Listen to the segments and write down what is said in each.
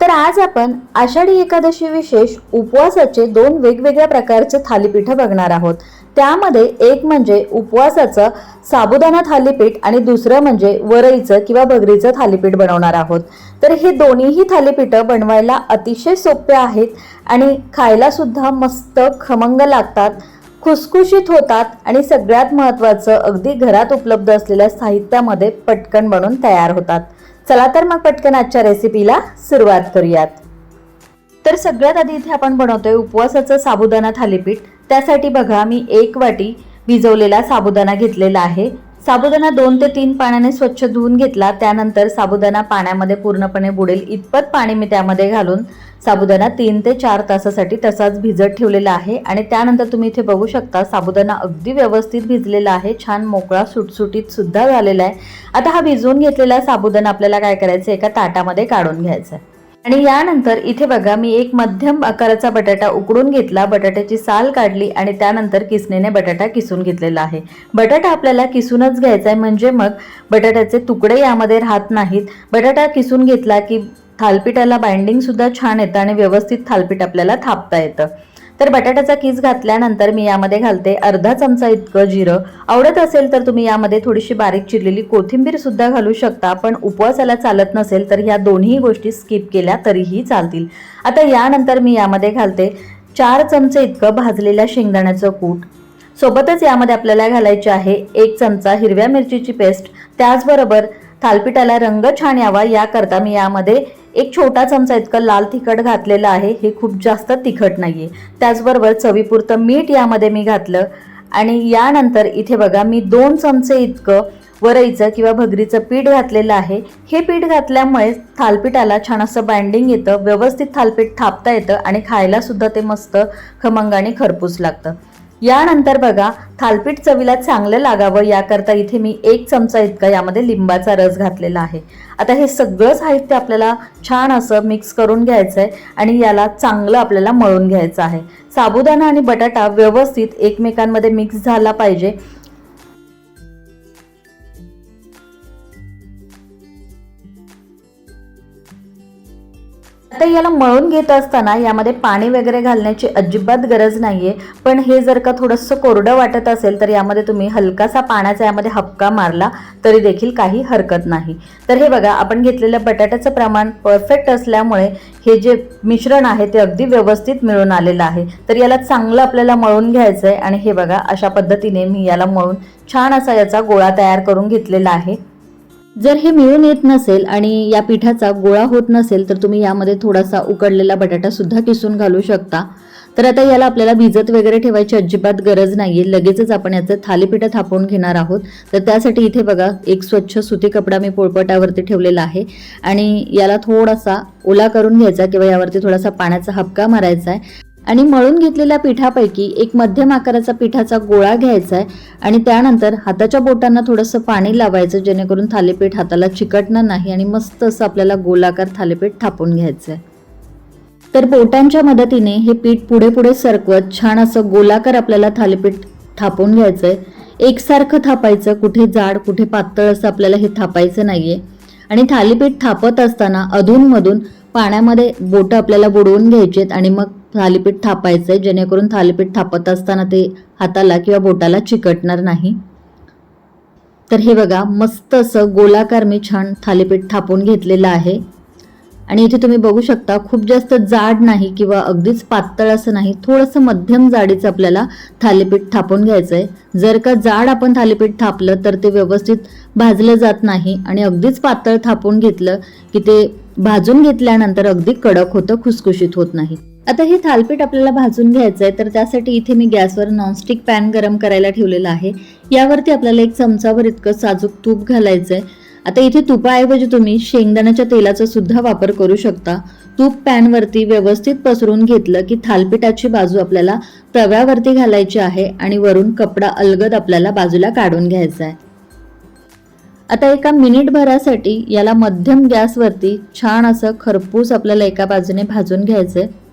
तर आज आपण आषाढी एकादशी विशेष उपवासाचे दोन वेगवेगळ्या प्रकारचे थालीपीठं बघणार आहोत. त्यामध्ये एक म्हणजे उपवासाचं साबुदाणा थालीपीठ आणि दुसरं म्हणजे वरईचं किंवा बगरीचं थालीपीठ बनवणार आहोत. तर हे दोन्हीही थालीपीठं बनवायला अतिशय सोपे आहेत आणि खायला सुद्धा मस्त खमंग लागतात. खुसखुशीत होतात आणि सगळ्यात महत्त्वाचं अगदी घरात उपलब्ध असलेल्या साहित्यामध्ये पटकन बनून तयार होतात. चला तर मग पटकन आजच्या रेसिपीला सुरुवात करूयात. तर सगळ्यात आधी इथे आपण बनवतोय उपवासाचं साबुदाणा थालीपीठ. त्यासाठी बघा मी एक वाटी भिजवलेला साबुदाणा घेतलेला आहे. साबुदाणा दोन ते तीन पाण्याने स्वच्छ धुवून घेतला. त्यानंतर साबुदाणा पाण्यामध्ये पूर्णपणे बुडेल. इतपत पाणी मी त्यामध्ये घालून साबुदाणा तीन ते चार तासासाठी तसाच भिजत ठेवलेला आहे. आणि त्यानंतर तुम्ही इथे बघू शकता साबुदाणा अगदी व्यवस्थित भिजलेला आहे. छान मोकळा सुटसुटीत सुद्धा झालेला आहे. आता हा भिजवून घेतलेला साबुदाणा आपल्याला काय करायचं एका ताटामध्ये काढून घ्यायचा आहे आणि यानंतर इथे बघा मी एक मध्यम आकाराचा बटाटा उकडून घेतला बटाट्याची साल काढली आणि त्यानंतर किसणीने बटाटा किसून घेतलेला आहे. बटाटा आपल्याला किसूनच घ्यायचा आहे म्हणजे मग बटाट्याचे तुकडे यामध्ये राहत नाहीत. बटाटा किसून घेतला की थालपीठाला बाइंडिंग सुद्धा छान येतं आणि व्यवस्थित थालपीठ आपल्याला थापता येतं. तर बटाट्याचा किस घातल्यानंतर मी यामध्ये घालते अर्धा चमचा इतकं जिरं. आवडत असेल तर तुम्ही यामध्ये थोडीशी बारीक चिरलेली कोथिंबीर सुद्धा घालू शकता पण उपवासाला चालत नसेल तर ह्या दोन्ही गोष्टी स्किप केल्या तरीही चालतील. आता यानंतर मी यामध्ये घालते चार चमचे इतकं भाजलेल्या शेंगदाण्याचं कूट. सोबतच यामध्ये आपल्याला घालायचे आहे एक चमचा हिरव्या मिरचीची पेस्ट त्याचबरोबर थालपिठाला रंग छान यावा याकरता मी यामध्ये एक छोटा चमचा इतकं लाल तिखट घातलेलं आहे. हे खूप जास्त तिखट नाही आहे त्याचबरोबर चवीपुरतं मीठ यामध्ये मी घातलं. आणि यानंतर इथे बघा मी दोन चमचे इतकं वरईचं किंवा भगरीचं पीठ घातलेलं आहे. हे पीठ घातल्यामुळे थालपीठाला छान असं बाइंडिंग येतं. व्यवस्थित थालपीठ थापता येतं आणि खायला सुद्धा ते मस्त खमंगाने खरपूस लागतं. यानंतर बघा थालपीठ चवीला चांगलं लागावं याकरता इथे मी एक चमचा इतका यामध्ये लिंबाचा रस घातलेला आहे. आता हे सगळं साहित्य आपल्याला छान असं मिक्स करून घ्यायचं आहे आणि याला चांगलं आपल्याला मळून घ्यायचं आहे. साबुदाणा आणि बटाटा व्यवस्थित एकमेकांमध्ये मिक्स झाला पाहिजे. आता याला मळून घेत असताना यामध्ये पाणी वगैरे घालण्याची अजिबात गरज नाहीये. पण हे जर का थोडंसं कोरडं वाटत असेल तर यामध्ये तुम्ही हलकासा पाण्याचा यामध्ये हपका मारला तरी देखील काही हरकत नाही. तर हे बघा आपण घेतलेलं बटाट्याचं प्रमाण परफेक्ट असल्यामुळे हे जे मिश्रण आहे ते अगदी व्यवस्थित मिळून आलेलं आहे. तर याला चांगलं आपल्याला मळून घ्यायचं आहे आणि हे बघा अशा पद्धतीने मी याला मळून छान असा याचा गोळा तयार करून घेतलेला आहे. जर हे मिळून येत नसेल आणि या पिठाचा गोळा होत नसेल तर तुम्ही यामध्ये थोडासा उकडलेला बटाटा सुद्धा किसून घालू शकता. तर आता याला आपल्याला भिजत वगैरे ठेवायची अजिबात गरज नाहीये. लगेचच आपण याचं थालीपीठ थापून घेणार आहोत. तर त्यासाठी इथे बघा एक स्वच्छ सुती कपडा मी पोळपटावरती ठेवलेला आहे. आणि याला थोडासा ओला करून घ्यायचा किंवा यावरती थोडासा पाण्याचा हपका मारायचा आहे. आणि मळून घेतलेल्या पिठापैकी एक मध्यम आकाराचा पिठाचा गोळा घ्यायचा आहे आणि त्यानंतर हाताच्या बोटांना थोडंसं पाणी लावायचं जेणेकरून थालीपीठ हाताला चिकटणार नाही आणि मस्त असं आपल्याला गोलाकार थालीपीठ थापून घ्यायचं आहे तर बोटांच्या मदतीने हे पीठ पुढे पुढे सरकवत छान असं गोलाकार आपल्याला थालीपीठ थापून घ्यायचं आहे एकसारखं थापायचं कुठे जाड कुठे पातळ असं आपल्याला हे थापायचं नाही आहे आणि थालीपीठ थापत असताना अधूनमधून पाण्यामध्ये बोटं आपल्याला बुडवून घ्यायची आहेत आणि मग थालीपीठ थापायचं आहे जेणेकरून थालीपीठ थापत असताना ते हाताला किंवा बोटाला चिकटणार नाही. तर हे बघा मस्त असं गोलाकार मी छान थालीपीठ थापून घेतलेलं आहे. आणि इथे तुम्ही बघू शकता खूप जास्त जाड नाही किंवा अगदीच पातळ असं नाही थोडंसं मध्यम जाडीचं आपल्याला थालीपीठ थापून घ्यायचं आहे जर का जाड आपण थालीपीठ थापलं तर ते व्यवस्थित भाजलं जात नाही आणि अगदीच पातळ थापून घेतलं की ते भाजून घेतल्यानंतर अगदी कडक होतं खुसखुशीत होत नाही. आता हे थालपीठ आपल्याला भाजून घ्यायचं आहे तर त्यासाठी इथे मी गॅसवर नॉनस्टिक पॅन गरम करायला ठेवलेला आहे. यावरती आपल्याला एक चमचाभर इतकं साजूक तूप घालायचं आहे आता इथे तुपाऐवजी तुम्ही शेंगदाण्याच्या तेलाचा सुद्धा वापर करू शकता. तूप पॅनवरती व्यवस्थित पसरून घेतलं की थालपीठाची बाजू आपल्याला तव्यावरती घालायची आहे आणि वरून कपडा अलगद आपल्याला बाजूला काढून घ्यायचा आहे आता एका मिनिटभरासाठी याला मध्यम गॅसवरती छान असं खरपूस आपल्याला एका बाजूने भाजून घ्यायचं आहे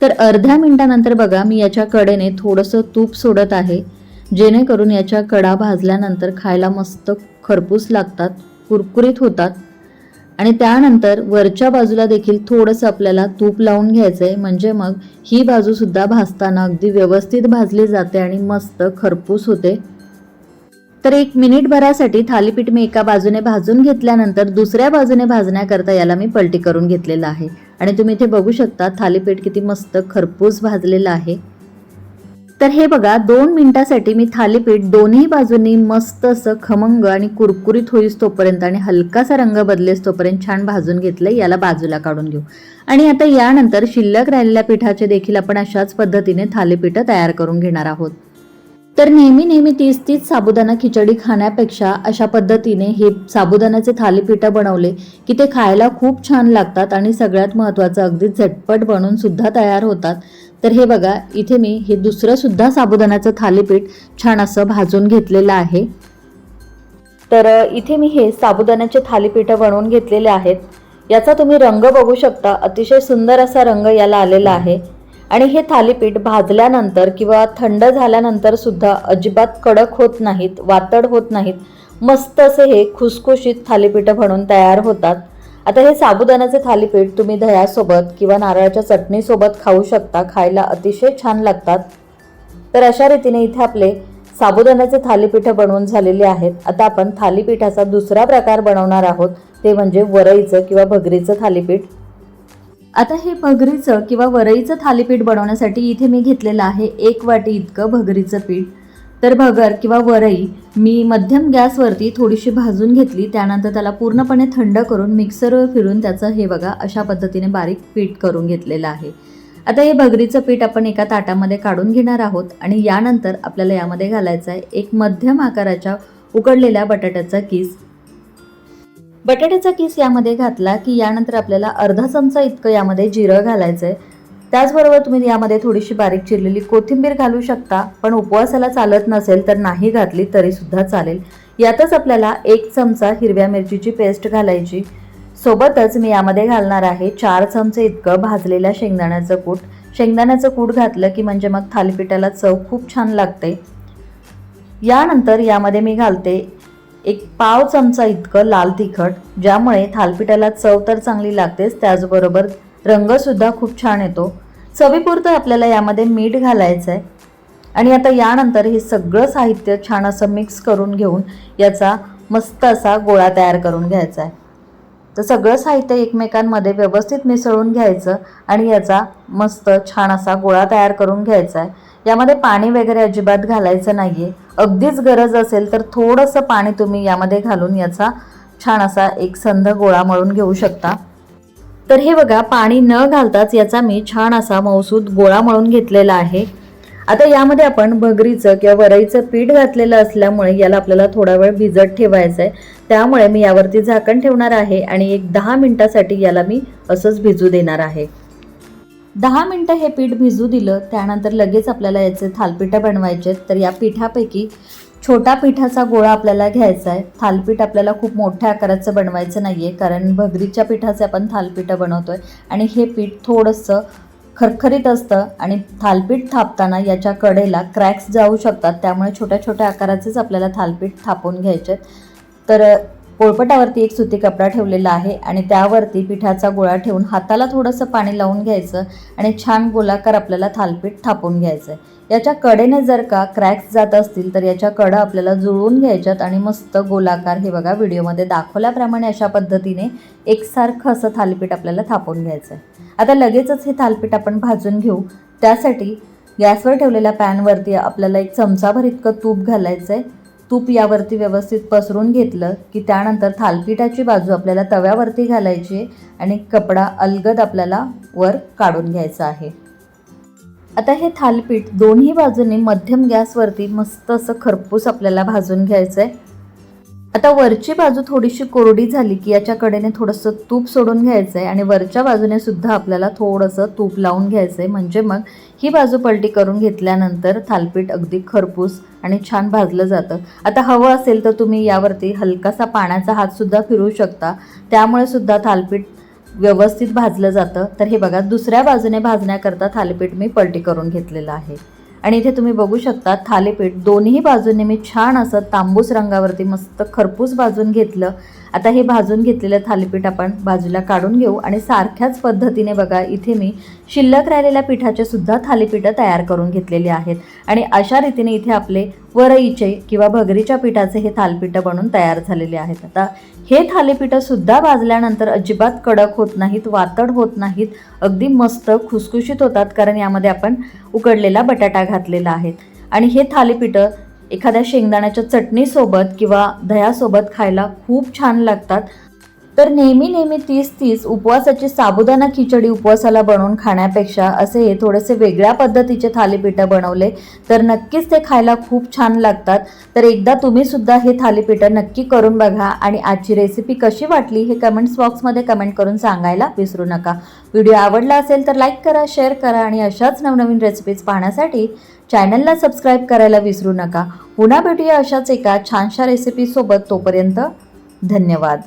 तर अर्ध्या मिनिटानंतर बघा मी याच्या कडेने थोडंसं तूप सोडत आहे जेणेकरून याच्या कडा भाजल्यानंतर खायला मस्त खरपूस लागतात कुरकुरीत होतात. आणि त्यानंतर वरच्या बाजूला देखील थोडंसं आपल्याला तूप लावून घ्यायचं आहे म्हणजे मग ही बाजूसुद्धा भाजताना अगदी व्यवस्थित भाजली जाते आणि मस्त खरपूस होते. तर एक मिनिटभरासाठी थालीपीठ मी एका बाजूने भाजून घेतल्यानंतर दुसऱ्या बाजूने भाजण्याकरता याला मी पलटी करून घेतलेलं आहे. आणि तुम्ही इथे बघू शकता थालीपीठ किती मस्त खरपूस भाजलेलं आहे. तर हे बघा दोन मिनिटासाठी मी थालीपीठ दोन्ही बाजूंनी मस्त असं खमंग आणि कुरकुरीत होईस तोपर्यंत आणि हलकासा रंग बदलेस तोपर्यंत छान भाजून घेतलं याला बाजूला काढून घेऊ. आणि आता यानंतर शिल्लक राहिलेल्या पिठाचे देखील आपण अशाच पद्धतीने थालीपीठं तयार करून घेणार आहोत. तर नेहमी नेहमी तीच तीच साबुदाणा खिचडी खाण्यापेक्षा अशा पद्धतीने हे साबुदाण्याचे थालीपीठं बनवले की ते खायला खूप छान लागतात आणि सगळ्यात महत्त्वाचं अगदी झटपट बनून सुद्धा तयार होतात. तर हे बघा इथे मी हे दुसरं सुद्धा साबुदाण्याचं थालीपीठ छान असं भाजून घेतलेलं आहे. तर इथे मी हे साबुदाण्याचे थालीपीठं बनवून घेतलेले आहेत. याचा तुम्ही रंग बघू शकता. अतिशय सुंदर असा रंग याला आलेला आहे. आणि हे थालीपीठ भाजल्यानंतर किंवा थंड झाल्यानंतर सुद्धा अजिबात कडक होत नाहीत वातड होत नाहीत. मस्त असे हे खुसखुशीत थालीपीठं म्हणून तयार होतात. आता हे साबुदाण्याचे थालीपीठ तुम्ही दह्यासोबत किंवा नारळाच्या चटणीसोबत खाऊ शकता खायला अतिशय छान लागतात. तर अशा रीतीने इथे आपले साबुदाण्याचे थालीपीठं बनवून झालेले आहेत. आता आपण थालीपीठाचा दुसरा प्रकार बनवणार आहोत. ते म्हणजे वरईचं किंवा भगरीचं थालीपीठ. आता हे भगरीचं किंवा वरईचं थालीपीठ बनवण्यासाठी इथे मी घेतलेलं आहे एक वाटी इतकं भगरीचं पीठ. तर भगर किंवा वरई मी मध्यम गॅसवरती थोडीशी भाजून घेतली त्यानंतर त्याला पूर्णपणे थंड करून मिक्सरवर फिरून त्याचं हे बघा अशा पद्धतीने बारीक पीठ करून घेतलेलं आहे. आता हे भगरीचं पीठ आपण एका ताटामध्ये काढून घेणार आहोत आणि यानंतर आपल्याला यामध्ये घालायचं आहे एक मध्यम आकाराच्या उकडलेल्या बटाट्याचा किस. बटाट्याचा किस यामध्ये घातला की यानंतर आपल्याला अर्धा चमचा इतकं यामध्ये जिरं घालायचं आहे त्याचबरोबर तुम्ही यामध्ये थोडीशी बारीक चिरलेली कोथिंबीर घालू शकता पण उपवासाला चालत नसेल तर नाही घातली तरीसुद्धा चालेल. यातच आपल्याला एक चमचा हिरव्या मिरचीची पेस्ट घालायची. सोबतच मी यामध्ये घालणार आहे चार चमचे इतकं भाजलेल्या शेंगदाण्याचं कूट. शेंगदाण्याचं कूट घातलं की म्हणजे मग थालीपीठाला चव खूप छान लागते. यानंतर यामध्ये मी घालते एक पाव चमचा इतकं लाल तिखट ज्यामुळे थालपिठाला चव तर चांगली लागतेच त्याचबरोबर रंगसुद्धा खूप छान येतो. चवीपुरतं आपल्याला यामध्ये मीठ घालायचं आहे आणि आता यानंतर हे सगळं साहित्य छान असं मिक्स करून घेऊन याचा मस्त असा गोळा तयार करून घ्यायचा आहे तर सगळं साहित्य एकमेकांमध्ये व्यवस्थित मिसळून घ्यायचं आणि याचा मस्त छान असा गोळा तयार करून घ्यायचा आहे. यामध्ये पाणी वगैरे अजिबात घालायचं नाही आहे अगदीच गरज असेल तर थोडंसं पाणी तुम्ही यामध्ये घालून याचा छान असा एक संध गोळा मळून घेऊ शकता. तर हे बघा पाणी न घालताच याचा मी छान असा मौसूद गोळा मळून घेतलेला आहे. आता यामध्ये आपण भगरीचं किंवा वरईचं पीठ घातलेलं असल्यामुळे याला आपल्याला थोडा वेळ भिजत ठेवायचं आहे त्यामुळे मी यावरती झाकण ठेवणार आहे आणि एक दहा मिनिटासाठी याला मी असंच भिजू देणार आहे. दहा मिनटं हे पीठ भिजू दिलं त्यानंतर लगेच आपल्याला याचे थालपिठं बनवायचे आहेत. तर या पिठापैकी छोटा पिठाचा गोळा आपल्याला घ्यायचा आहे. थालपीठ आपल्याला खूप मोठ्या आकाराचं बनवायचं नाही आहे कारण भगरीच्या पिठाचे आपण थालपिठं बनवतो आहे आणि हे पीठ थोडंसं खरखरीत असतं आणि थालपीठ थापताना याच्या कडेला क्रॅक्स जाऊ शकतात. त्यामुळे छोट्या छोट्या आकाराचेच आपल्याला थालपीठ थापून घ्यायचे आहेत. तर पोळपटावरती एक सुती कपडा ठेवलेला आहे आणि त्यावरती पिठाचा गोळा ठेवून हाताला थोडंसं पाणी लावून घ्यायचं आणि छान गोलाकार आपल्याला थालपीठ थापून घ्यायचं आहे. याच्या कडेने जर का क्रॅक्स जात असतील तर याच्या कडं आपल्याला जुळवून घ्यायच्यात आणि मस्त गोलाकार हे बघा व्हिडिओमध्ये दाखवल्याप्रमाणे अशा पद्धतीने एकसारखं असं थालपीठ आपल्याला थापून घ्यायचं आहे. आता लगेचच हे थालपीठ आपण भाजून घेऊ. त्यासाठी गॅसवर ठेवलेल्या पॅनवरती आपल्याला एक चमचाभर इतकं तूप घालायचं आहे. तूप यावरती व्यवस्थित पसरून घेतलं की त्यानंतर थालपीठाची बाजू आपल्याला तव्यावरती घालायची आणि कपडा अलगद आपल्याला वर काढून घ्यायचा आहे. आता हे थालपीठ दोन्ही बाजूने मध्यम गॅसवरती मस्त असं खरपूस आपल्याला भाजून घ्यायचं आहे आता वरची बाजू थोडीशी कोरडी झाली की याच्या कडेने थोडंसं तूप सोडून घ्यायचं आहे आणि वरच्या बाजूने सुद्धा आपल्याला थोडंसं तूप लावून घ्यायचं आहे म्हणजे मग ही बाजू पलटी करून घेतल्यानंतर थालपीठ अगदी खरपूस आणि छान भाजलं जातं. आता हवं असेल तर तुम्ही यावरती हलकासा पाण्याचा हातसुद्धा फिरवू शकता. त्यामुळे सुद्धा थालपीठ व्यवस्थित भाजलं जातं. तर हे बघा दुसऱ्या बाजूने भाजण्याकरता थालीपीठ मी पलटी करून घेतलेलं आहे. आणि इथे तुम्ही बघू शकता थालीपीठ दोन्ही बाजूंनी मी छान असं तांबूस रंगावरती मस्त खरपूस भाजून घेतलं. आता हे भाजून घेतलेलं थालीपीठ आपण बाजूला काढून घेऊ आणि सारख्याच पद्धतीने बघा इथे मी शिल्लक राहिलेल्या पिठाचे सुद्धा थालीपीठं तयार करून घेतलेली आहेत. आणि अशा रीतीने इथे आपले वरईचे किंवा भगरीच्या पिठाचे हे थालीपीठं बनून तयार झालेले आहेत. आता हे थालीपीठं सुद्धा भाजल्यानंतर अजिबात कडक होत नाहीत वातड होत नाहीत अगदी मस्त खुसखुशीत होतात कारण यामध्ये आपण उकडलेला बटाटा घातलेला आहे. आणि हे थालीपीठं एखाद्या शेंगदाण्याच्या चटणीसोबत किंवा दह्यासोबत खायला खूप छान लागतात. तर नेहमी नेहमी तीस तीस उपवासाची साबुदाणा खिचडी उपवासाला बनवून खाण्यापेक्षा असे हे थोडेसे वेगळ्या पद्धतीचे थालीपीठं बनवले तर नक्कीच ते खायला खूप छान लागतात. तर एकदा तुम्ही सुद्धा हे थालीपीठं नक्की करून बघा आणि आजची रेसिपी कशी वाटली हे कमेंट्स बॉक्समध्ये कमेंट करून सांगायला विसरू नका. व्हिडिओ आवडला असेल तर लाईक करा शेअर करा आणि अशाच नवनवीन रेसिपीज पाहण्यासाठी चॅनलला सबस्क्राईब करायला विसरू नका. पुन्हा भेटूया अशाच एका छानशा रेसिपीसोबत तोपर्यंत धन्यवाद.